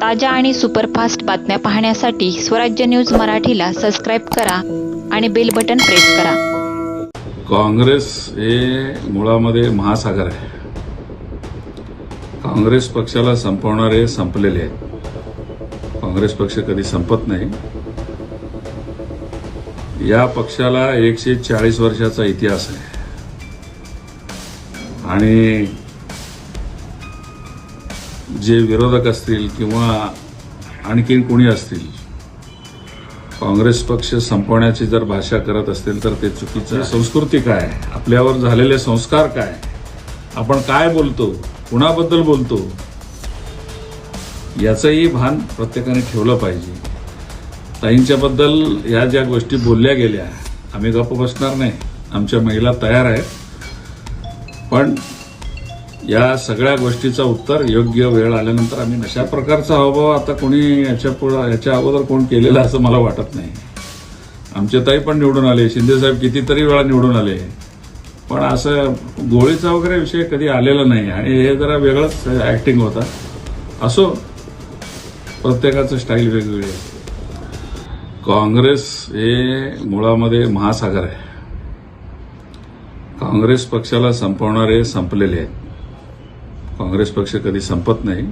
ताज्या आणि सुपरफास्ट बातम्या पाहण्यासाठी स्वराज्य न्यूज मराठीला सबस्क्राईब करा आणि बेल बटन प्रेस करा. काँग्रेस हे मुळामध्ये महासागर आहे. काँग्रेस पक्षाला संपवणारे संपलेले आहेत. काँग्रेस पक्ष कधी संपत नाही. या पक्षाला एकशे चाळीस वर्षाचा इतिहास आहे. आणि जे विरोधक असतील किंवा आणखीन कोणी असतील काँग्रेस पक्ष संपवण्याची जर भाषा करत असतील तर ते चुकीचं संस्कृती काय आपल्यावर झालेले संस्कार काय आपण काय बोलतो? कुणाबद्दल बोलतो? याचंही भान प्रत्येकाने ठेवलं पाहिजे. ताईंच्याबद्दल ह्या ज्या गोष्टी बोलल्या गेल्या आम्ही गप्प बसणार नाही. आमच्या महिला तयार आहेत. पण या सगळ्या गोष्टीचं उत्तर योग्य वेळ आल्यानंतर आम्ही अशा प्रकारचा हावभाव आता कोणी याच्या पुढं याच्या अगोदर कोण केलेला असं मला वाटत नाही. आमचे ताई पण निवडून आले शिंदेसाहेब कितीतरी वेळा निवडून आले. पण असं गोळीचा वगैरे विषय कधी आलेला नाही. आणि हे जरा वेगळंच ऍक्टिंग होता. असो प्रत्येकाचं स्टाईल वेगवेगळी आहे. काँग्रेस हे मुळामध्ये महासागर आहे. काँग्रेस पक्षाला संपवणारे संपलेले आहेत. काँग्रेस पक्ष कधी संपत नाही.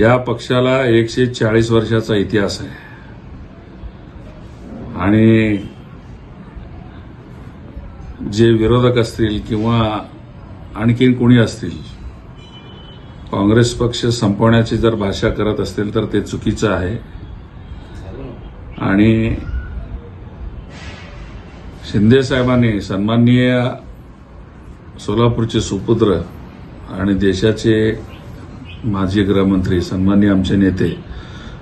या पक्षाला एकशे चाळीस वर्षाचा इतिहास आहे. आणि जे विरोधक असतील किंवा आणखीन कोणी असतील काँग्रेस पक्ष संपवण्याची जर भाषा करत असतील तर ते चुकीचं आहे. आणि शिंदे साहेबांनी सन्माननीय सोलापूरचे सुपुत्र आणि देशाचे माजी गृहमंत्री सन्माननीय आमचे नेते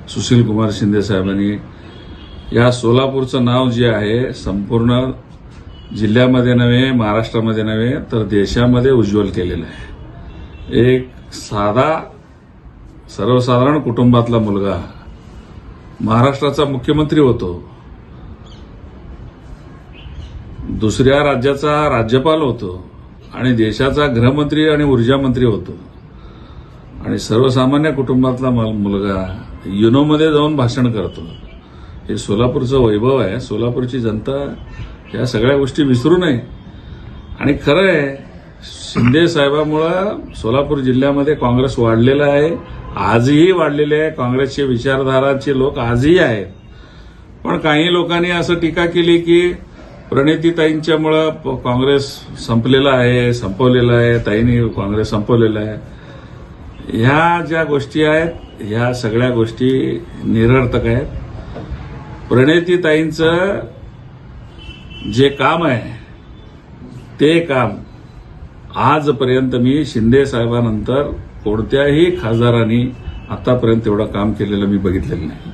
सुशील कुमार शिंदे साहेबांनी या सोलापूरचं नाव जे आहे संपूर्ण जिल्ह्यामध्ये नव्हे महाराष्ट्रामध्ये नव्हे तर देशामध्ये उज्ज्वल केलेलं आहे. एक साधा सर्वसाधारण कुटुंबातला मुलगा महाराष्ट्राचा मुख्यमंत्री होतो. दुसऱ्या राज्याचा राज्यपाल होतो. आणि देशाचा गृहमंत्री आणि ऊर्जा मंत्री होतो. आणि सर्वसामान्य कुटुंबातला मुलगा युनोमध्ये जाऊन भाषण करतो. हे सोलापूरचं वैभव आहे. सोलापूरची जनता या सगळ्या गोष्टी विसरू नये. आणि खरं आहे शिंदे साहेबामुळं सोलापूर जिल्ह्यामध्ये काँग्रेस वाढलेला आहे. आजही वाढलेले आहे. काँग्रेसचे विचारधाराचे लोक आजही आहेत. पण काही लोकांनी असं टीका केली की प्रणितीताईंच्यामुळं प- काँग्रेस संपलेला आहे संपवलेलं आहे ताईंनी काँग्रेस संपवलेला आहे. ह्या ज्या गोष्टी आहेत ह्या सगळ्या गोष्टी निरर्थक आहेत. प्रणितीताईंचं जे काम आहे ते काम आजपर्यंत मी शिंदे साहेबांनंतर कोणत्याही खासदारांनी आतापर्यंत एवढं काम केलेलं मी बघितलेलं नाही.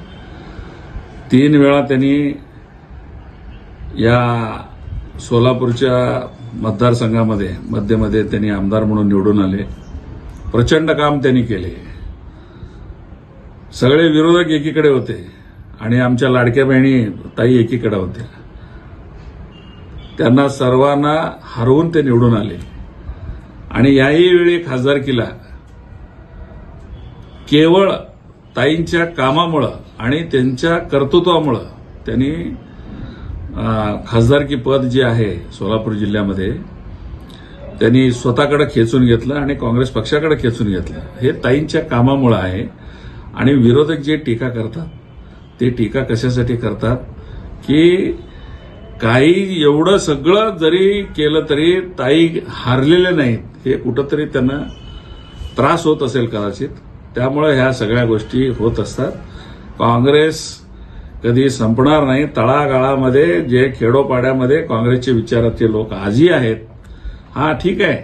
तीन वेळा त्यांनी या सोलापूरच्या मतदारसंघामध्ये मध्यमध्ये त्यांनी आमदार म्हणून निवडून आले. प्रचंड काम त्यांनी केले. सगळे विरोधक एकीकडे होते आणि आमच्या लाडक्या बहिणी ताई एकीकडे होत्या. त्यांना सर्वांना हरवून ते निवडून आले. आणि याही वेळी खासदारकीला केवळ ताईंच्या कामामुळं आणि त्यांच्या कर्तृत्वामुळं त्यांनी खासदारकी पद जे आहे सोलापूर जिल्ह्यामध्ये त्यांनी स्वतःकडे खेचून घेतलं आणि काँग्रेस पक्षाकडे खेचून घेतलं. हे ताईंच्या कामामुळं आहे आणि विरोधक जे टीका करतात ते टीका कशासाठी करतात की काही एवढं सगळं जरी केलं तरी ताई हारलेले नाहीत हे कुठंतरी त्यांना त्रास होत असेल कदाचित. त्यामुळे ह्या सगळ्या गोष्टी होत असतात. काँग्रेस कधी संपणार नाही. तळागाळामध्ये जे खेडोपाड्यामध्ये काँग्रेसचे विचाराचे लोक आजही आहेत हा ठीक आहे.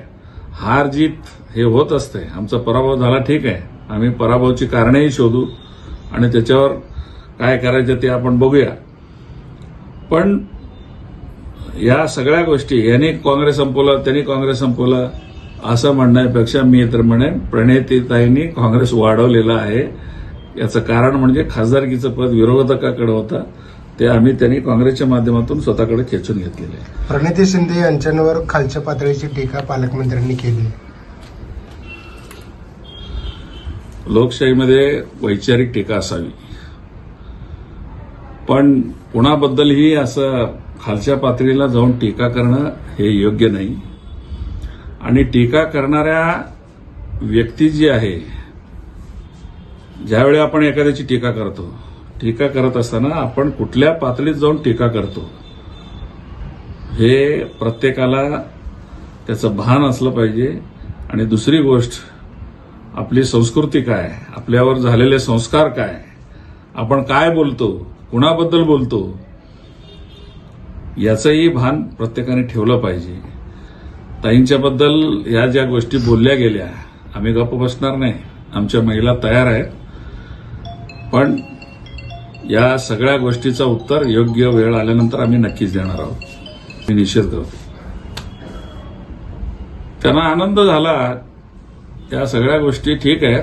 हार जीत हे होत असते. आमचा पराभव झाला ठीक आहे. आम्ही पराभवाची कारणेही शोधू आणि त्याच्यावर काय करायचं ते आपण बघूया. पण या सगळ्या गोष्टी यांनी काँग्रेस संपवलं त्यांनी काँग्रेस संपवलं असं म्हणण्यापेक्षा मी तर म्हणेन प्रणेतीताईंनी काँग्रेस वाढवलेला आहे. याचं कारण म्हणजे खासदारकीचं पद विरोधकाकडे होतं. ते आम्ही त्यांनी काँग्रेसच्या माध्यमातून स्वतःकडे खेचून घेतलेले आहे. प्रणिती शिंदे यांच्यावर खालच्या पातळीची टीका पालकमंत्र्यांनी केली. लोकशाहीमध्ये वैचारिक टीका असावी. पण कुणाबद्दलही असं खालच्या पातळीला जाऊन टीका करणं हे योग्य नाही. आणि टीका करणाऱ्या व्यक्ती जी आहे ज्यावेळी आपण एखाद्याची टीका करतो टीका करत असताना आपण कुठल्या पातळीत जाऊन टीका करतो? हे प्रत्येकाला त्याचं भान असलं पाहिजे. आणि दुसरी गोष्ट आपली संस्कृती काय? आपल्यावर झालेले संस्कार काय? आपण काय बोलतो? कुणाबद्दल बोलतो? याचंही भान प्रत्येकाने ठेवलं पाहिजे. ताईंच्याबद्दल या ज्या गोष्टी बोलल्या गेल्या आम्ही गप्प बसणार नाही. आमच्या महिला तयार आहेत. पण या सगळ्या गोष्टीचं उत्तर योग्य वेळ आल्यानंतर आम्ही नक्कीच देणार आहोत. मी निषेध करतो. त्यांना आनंद झाला. त्या सगळ्या गोष्टी ठीक आहेत.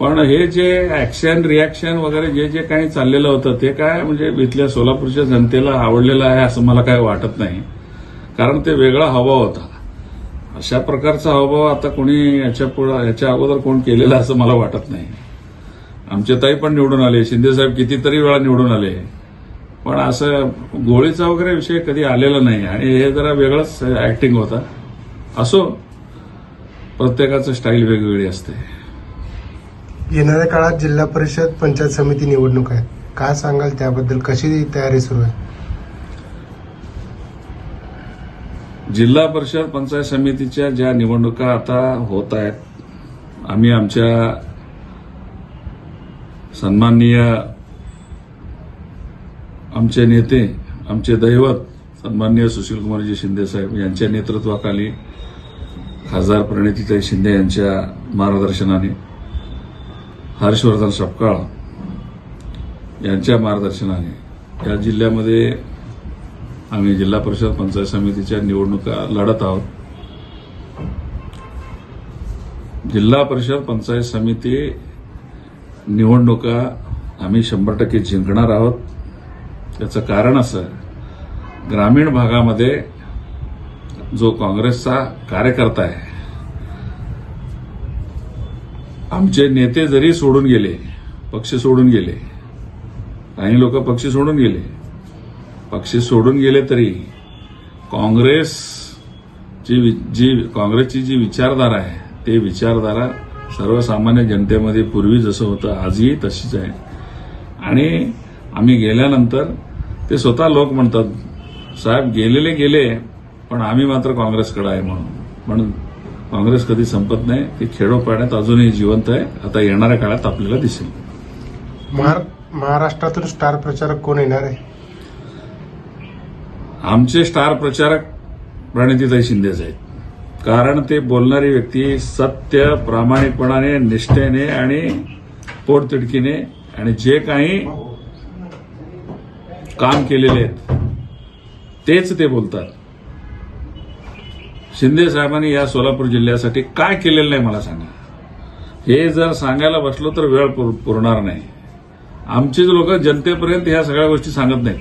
पण हे जे ऍक्शन रिॲक्शन वगैरे जे जे काही चाललेलं होतं ते काय म्हणजे इथल्या सोलापूरच्या जनतेला आवडलेलं आहे असं मला काय वाटत नाही. कारण ते वेगळा हवा होता. अशा प्रकारचा हावभाव आता कोणी याच्या पुढं याच्या अगोदर कोण केलेला असं मला वाटत नाही. आमचे ताई पण निवडून आले शिंदेसाहेब कितीतरी वेळा निवडून आले. पण असं गोळीचा वगैरे विषय कधी आलेला नाही आणि हे जरा वेगळंच ऍक्टिंग होता. असो प्रत्येकाचं स्टाईल वेगवेगळी असते. येणाऱ्या काळात जिल्हा परिषद पंचायत समिती निवडणूक आहेत काय सांगाल त्याबद्दल? कशी तयारी सुरू आहे? जिल्हा परिषद पंचायत समितीच्या ज्या निवडणुका आता होत आहेत आम्ही आमच्या सन्माननीय आमचे नेते आमचे दैवत सन्माननीय सुशीलकुमारजी शिंदे साहेब यांच्या नेतृत्वाखाली खासदार प्रणितीताई शिंदे यांच्या मार्गदर्शनाने हर्षवर्धन सपकाळ यांच्या मार्गदर्शनाने या जिल्ह्यामध्ये आम्ही जिल्हा परिषद पंचायत समितीच्या निवडणुका लढत आहोत. जिल्हा परिषद पंचायत समिती निवडणुका आम्ही शंभर टक्के जिंकणार आहोत. याचं कारण असं ग्रामीण भागामध्ये जो काँग्रेसचा कार्यकर्ता आहे आमचे नेते जरी सोडून गेले पक्ष सोडून गेले काही लोक पक्ष सोडून गेले पक्ष सोडून गेले तरी काँग्रेस जी वि- जी काँग्रेसची जी विचारधारा आहे ते विचारधारा सर्वसामान्य जनतेमध्ये पूर्वी जसं होतं आजही तशीच आहे. आणि आम्ही गेल्यानंतर ते स्वतः लोक म्हणतात साहेब गेलेले गेले पण आम्ही मात्र काँग्रेसकडे आहे म्हणून. म्हणून काँग्रेस कधी संपत नाही ती खेडोपाड्यात अजूनही जिवंत आहे. आता येणाऱ्या काळात आपल्याला दिसेल. महार- महाराष्ट्रातून स्टार प्रचारक कोण येणार आहे? आमचे स्टार प्रचारक प्रणितीताई शिंदेच आहेत. कारण ते बोलणारी व्यक्ती सत्य प्रामाणिकपणाने निष्ठेने आणि पोटतिडकीने आणि जे काही काम केलेले आहेत तेच ते बोलतात. शिंदे साहेबांनी या सोलापूर जिल्ह्यासाठी काय केलेलं नाही मला सांगा. हे जर सांगायला बसलो तर वेळ पुर- पुरणार नाही. आमचेच लोक जनतेपर्यंत ह्या सगळ्या गोष्टी सांगत नाहीत.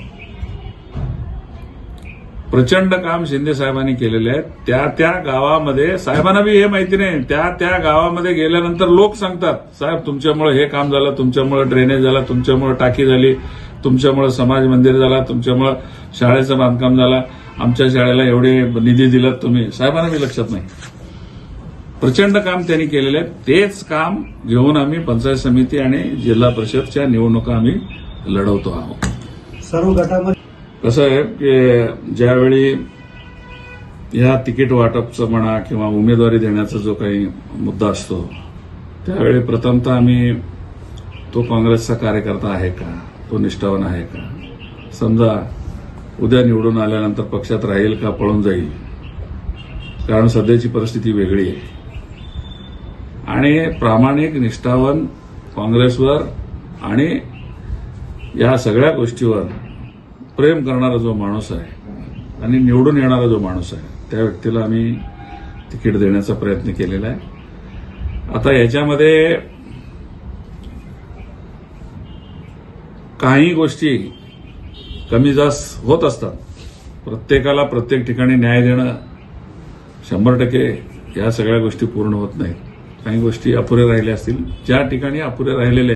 प्रचंड काम शिंदे साहेबांनी केलेले आहे त्या त्या गावामध्ये साहेबांना बी हे माहिती नाही. त्या त्या गावामध्ये गेल्यानंतर लोक सांगतात साहेब तुमच्यामुळे हे काम झालं तुमच्यामुळे ड्रेनेज झाला तुमच्यामुळे टाकी झाली तुमच्यामुळे समाज मंदिर झाला तुमच्यामुळे शाळेचं बांधकाम झालं आमच्या शाळेला एवढे निधी दिलात तुम्ही. साहेबांना बी लक्षात नाही. प्रचंड काम त्यांनी केलेलं आहे तेच काम घेऊन आम्ही पंचायत समिती आणि जिल्हा परिषदच्या निवडणुका आम्ही लढवतो आहोत. सर्व गटामध्ये कसं आहे की ज्यावेळी या तिकीट वाटपचं म्हणा किंवा उमेदवारी देण्याचा जो काही मुद्दा असतो त्यावेळी प्रथमतः आम्ही तो काँग्रेसचा कार्यकर्ता आहे का? तो निष्ठावान आहे का? समजा उद्या निवडून आल्यानंतर पक्षात राहील का पळून जाईल? कारण सध्याची परिस्थिती वेगळी आहे. आणि प्रामाणिक निष्ठावान काँग्रेसवर आणि या सगळ्या गोष्टीवर प्रेम करणारा जो माणूस आहे आणि निवडून येणारा जो माणूस आहे त्या व्यक्तीला आम्ही तिकीट देण्याचा प्रयत्न केलेला आहे. आता याच्यामध्ये काही गोष्टी कमी जास्त होत असतात. प्रत्येकाला प्रत्येक ठिकाणी न्याय देणं शंभर टक्के या सगळ्या गोष्टी पूर्ण होत नाहीत. काही गोष्टी अपुऱ्या राहिल्या असतील. ज्या ठिकाणी अपुऱ्या राहिलेल्या आहेत,